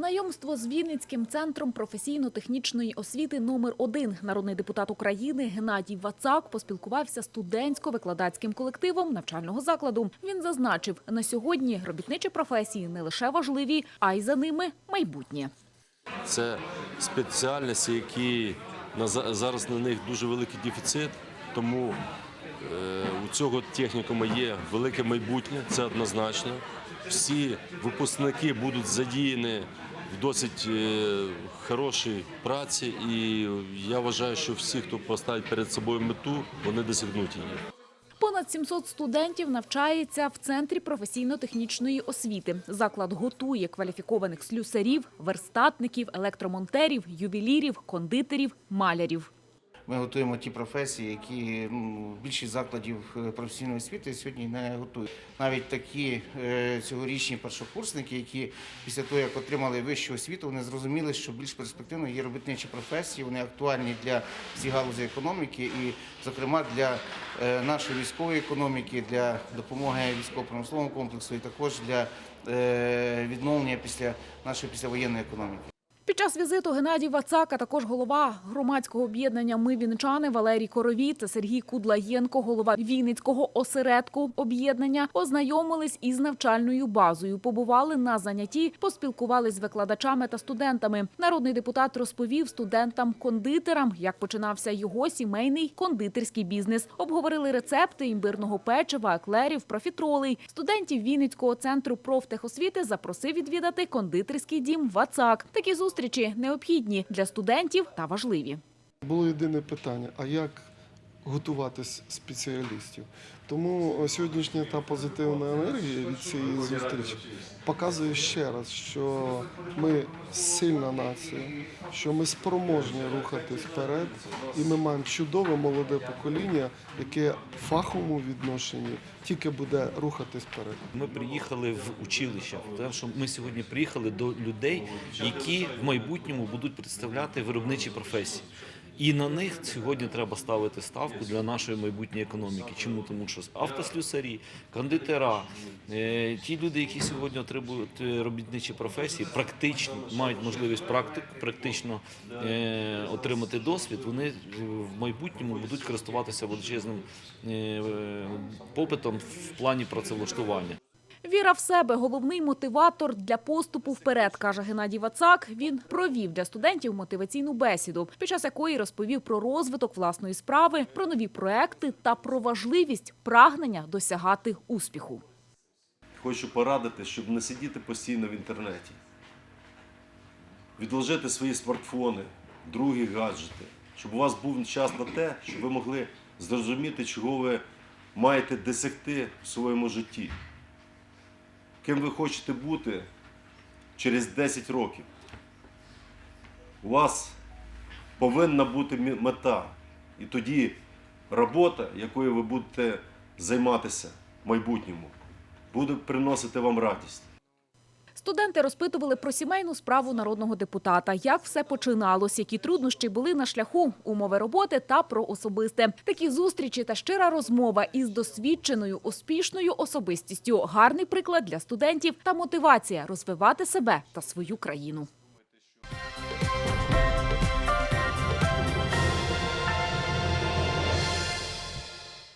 Знайомство з Вінницьким центром професійно-технічної освіти номер 1 Народний депутат України Геннадій Вацак поспілкувався студентсько-викладацьким колективом навчального закладу. Він зазначив, на сьогодні робітничі професії не лише важливі, а й за ними майбутнє. Це спеціальності, які зараз на них дуже великий дефіцит, тому е, у цього технікуму є велике майбутнє, це однозначно. Всі випускники будуть задіяні в досить е, хорошій праці, і я вважаю, що всі, хто поставить перед собою мету, вони досягнуть її. Понад 700 студентів навчається в центрі професійно-технічної освіти. Заклад готує кваліфікованих слюсарів, верстатників, електромонтерів, ювелірів, кондитерів, малярів. Ми готуємо ті професії, які ну, більшість закладів е, професійної освіти сьогодні не готують. Навіть такі е, цьогорічні першокурсники, які після того, як отримали вищу освіту, вони зрозуміли, що більш перспективно є робітничі професії, вони актуальні для всіх галузей економіки і, зокрема, для е, нашої військової економіки, для допомоги військово-промисловому комплексу і також для відновлення після нашої післявоєнної економіки. Під час візиту Геннадій Вацак, а також голова громадського об'єднання Ми вінничани Валерій Коровій та Сергій Кудлаєнко, голова Вінницького осередку об'єднання, ознайомились із навчальною базою. Побували на занятті, поспілкувались з викладачами та студентами. Народний депутат розповів студентам-кондитерам, як починався його сімейний кондитерський бізнес. Обговорили рецепти імбирного печива, еклерів, профітролей. Студентів Вінницького центру профтехосвіти запросив відвідати кондитерський дім Вацак. Такі зустрічі необхідні для студентів та важливі. Було єдине питання: а як готувати спеціалістів? Тому е, сьогоднішня та позитивна енергія від цієї зустрічі показує ще раз, що ми сильна нація, що ми спроможні рухатись вперед, і ми маємо чудове молоде покоління, яке в фаховому відношенні тільки буде рухатись вперед. Ми приїхали в училище, тому що ми сьогодні приїхали до людей, які в майбутньому будуть представляти виробничі професії. І на них сьогодні треба ставити ставку для нашої майбутньої економіки. Чому? Тому що автослюсарі, кондитера, е, ті люди, які сьогодні отримують е, робітничі професії, практично мають можливість практик, практично е, отримати досвід, вони в майбутньому будуть користуватися величезним попитом в плані працевлаштування. Віра в себе головний мотиватор для поступу вперед, каже Геннадій Вацак. Він провів для студентів мотиваційну бесіду, під час якої розповів про розвиток власної справи, про нові проекти та про важливість прагнення досягати успіху. Хочу порадити, щоб не сидіти постійно в інтернеті. Відложити свої смартфони, другі гаджети, щоб у вас був час на те, щоб ви могли зрозуміти, чого ви маєте досягти в своєму житті. Ким ви хочете бути через 10 років. У вас повинна бути мета. І тоді робота, якою ви будете займатися в майбутньому, буде приносити вам радість. Студенти розпитували про сімейну справу народного депутата, як все починалось, які труднощі були на шляху, умови роботи та про особисте. Такі зустрічі та щира розмова із досвідченою успішною особистістю гарний приклад для студентів та мотивація розвивати себе та свою країну.